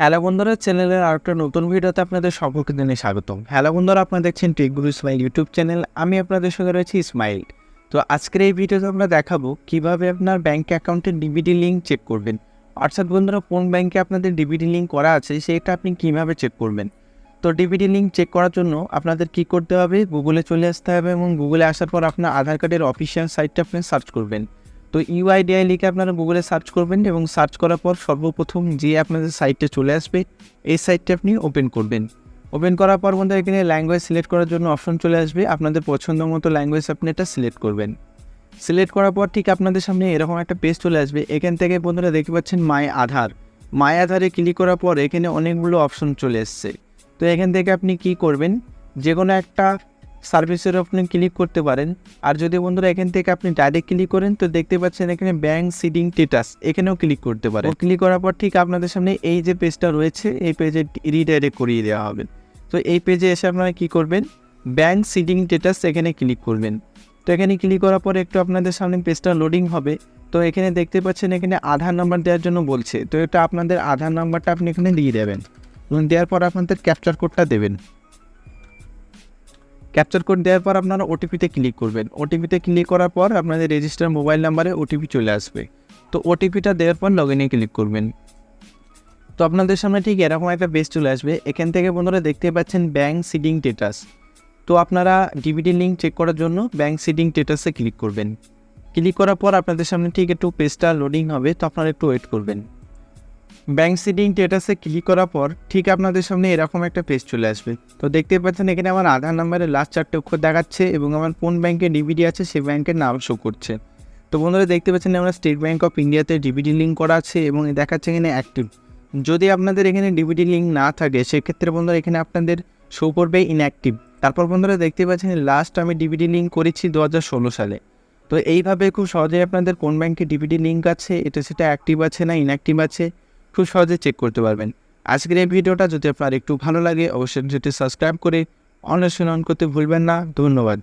Hello বন্ধুরা, চ্যানেলের আরেকটা নতুন ভিডিওতে আপনাদের সকলকে জানিয়ে স্বাগতম। হ্যালো বন্ধুরা, আপনারা দেখছেন টেকগুরু ইসমাইল ইউটিউব চ্যানেল। আমি আপনাদের সঙ্গে রয়েছি ইসমাইল তো আজকের এই ভিডিওতে আমরা দেখাবো কীভাবে আপনার ব্যাঙ্ক অ্যাকাউন্টের ডিবিটি লিঙ্ক চেক করবেন। অর্থাৎ বন্ধুরা, কোন ব্যাঙ্কে আপনাদের ডিবিটি লিঙ্ক করা আছে, সেটা আপনি কীভাবে চেক করবেন। তো ডিবিটি লিঙ্ক চেক করার জন্য আপনাদের কি করতে হবে? গুগলে চলে আসতে হবে এবং গুগলে আসার পর আপনার আধার কার্ডের অফিসিয়াল সাইটটা আপনি সার্চ করবেন। তো ইউআইডিআই লিখে আপনারা গুগলে সার্চ করবেন এবং সার্চ করার পর সর্বপ্রথম যে আপনাদের সাইটটা চলে আসবে, এই সাইটটা আপনি ওপেন করবেন। ওপেন করার পর বন্ধু এখানে ল্যাঙ্গুয়েজ সিলেক্ট করার জন্য অপশন চলে আসবে। আপনাদের পছন্দ মতো ল্যাঙ্গুয়েজ আপনি এটা সিলেক্ট করবেন। সিলেক্ট করার পর ঠিক আপনাদের সামনে এরকম একটা পেজ চলে আসবে। এখান থেকে বন্ধুরা দেখতে পাচ্ছেন মাই আধার মাই আধারে ক্লিক করার পর এখানে অনেকগুলো অপশন চলে এসছে। তো এখান থেকে আপনি কি করবেন? যে কোনো একটা সার্ভিসের আপনি ক্লিক করতে পারেন। আর যদি বন্ধুরা এখান থেকে আপনি ডাইরেক্ট ক্লিক করেন তো দেখতে পাচ্ছেন এখানে ব্যাঙ্ক সিডিং স্টেটাস এখানেও ক্লিক করতে পারেন। ক্লিক করার পর ঠিক আপনাদের সামনে এই যে পেজটা রয়েছে এই পেজে রিডাইরেক্ট করিয়ে দেওয়া হবে। তো এই পেজে এসে আপনারা কী করবেন? ব্যাংক সিডিং স্টেটাস এখানে ক্লিক করবেন। তো এখানে ক্লিক করার পর একটু আপনাদের সামনে পেজটা লোডিং হবে। তো এখানে দেখতে পাচ্ছেন এখানে আধার নাম্বার দেওয়ার জন্য বলছে। তো এটা আপনাদের আধার নাম্বারটা আপনি এখানে দিয়ে দেবেন। এবং দেওয়ার পর আপনাদের ক্যাপচার কোডটা দেবেন। ক্যাপচার কোড দেওয়ার পর আপনারা ওটিপিতে ক্লিক করবেন। ওটিপিতে ক্লিক করার পর আপনাদের রেজিস্টার মোবাইল নাম্বারে ওটিপি চলে আসবে। তো ওটিপিটা দেওয়ার পর লগ ইনে ক্লিক করবেন। তো আপনাদের সামনে ঠিক এরকম একটা পেজ চলে আসবে। এখান থেকে বন্ধুরা দেখতে পাচ্ছেন ব্যাঙ্ক সিডিং স্টেটাস তো আপনারা ডিবিটি লিঙ্ক চেক করার জন্য ব্যাঙ্ক সিডিং স্টেটাসে ক্লিক করবেন। ক্লিক করার পর আপনাদের সামনে ঠিক একটু পেজটা লোডিং হবে। তো আপনারা একটু ওয়েট করবেন। ব্যাঙ্ক সিডিং স্টেটাসে ক্লিক করার পর ঠিক আপনাদের সামনে এরকম একটা পেজ চলে আসবে। তো দেখতে পাচ্ছেন এখানে আমার আধার নাম্বারের লাস্ট চারটে অক্ষর দেখাচ্ছে এবং আমার কোন ব্যাংকে ডিবিডি আছে সেই ব্যাংকের নাম শো করছে। তো বন্ধুরা দেখতে পাচ্ছেন আমরা স্টেট ব্যাঙ্ক অফ ইন্ডিয়াতে ডিবিডি লিঙ্ক করা আছে এবং দেখাচ্ছে এখানে অ্যাক্টিভ যদি আপনাদের এখানে ডিবিডি লিঙ্ক না থাকে, সেক্ষেত্রে বন্ধুরা এখানে আপনাদের শো করবে ইনঅ্যাক্টিভ তারপর বন্ধুরা দেখতে পাচ্ছেন লাস্ট আমি ডিবিডি লিঙ্ক করেছি দু হাজার ষোলো সালে। তো এইভাবে খুব সহজেই আপনাদের কোন ব্যাংকে ডিবিডি লিঙ্ক আছে, এটা সেটা অ্যাক্টিভ আছে না ইনঅ্যাক্টিভ আছে খুব সহজে চেক করতে পারবেন। আজকের এই ভিডিওটা যদি আপনার একটু ভালো লাগে, অবশ্যই সেটি সাবস্ক্রাইব করে অনলাইন অন করতে ভুলবেন না। ধন্যবাদ।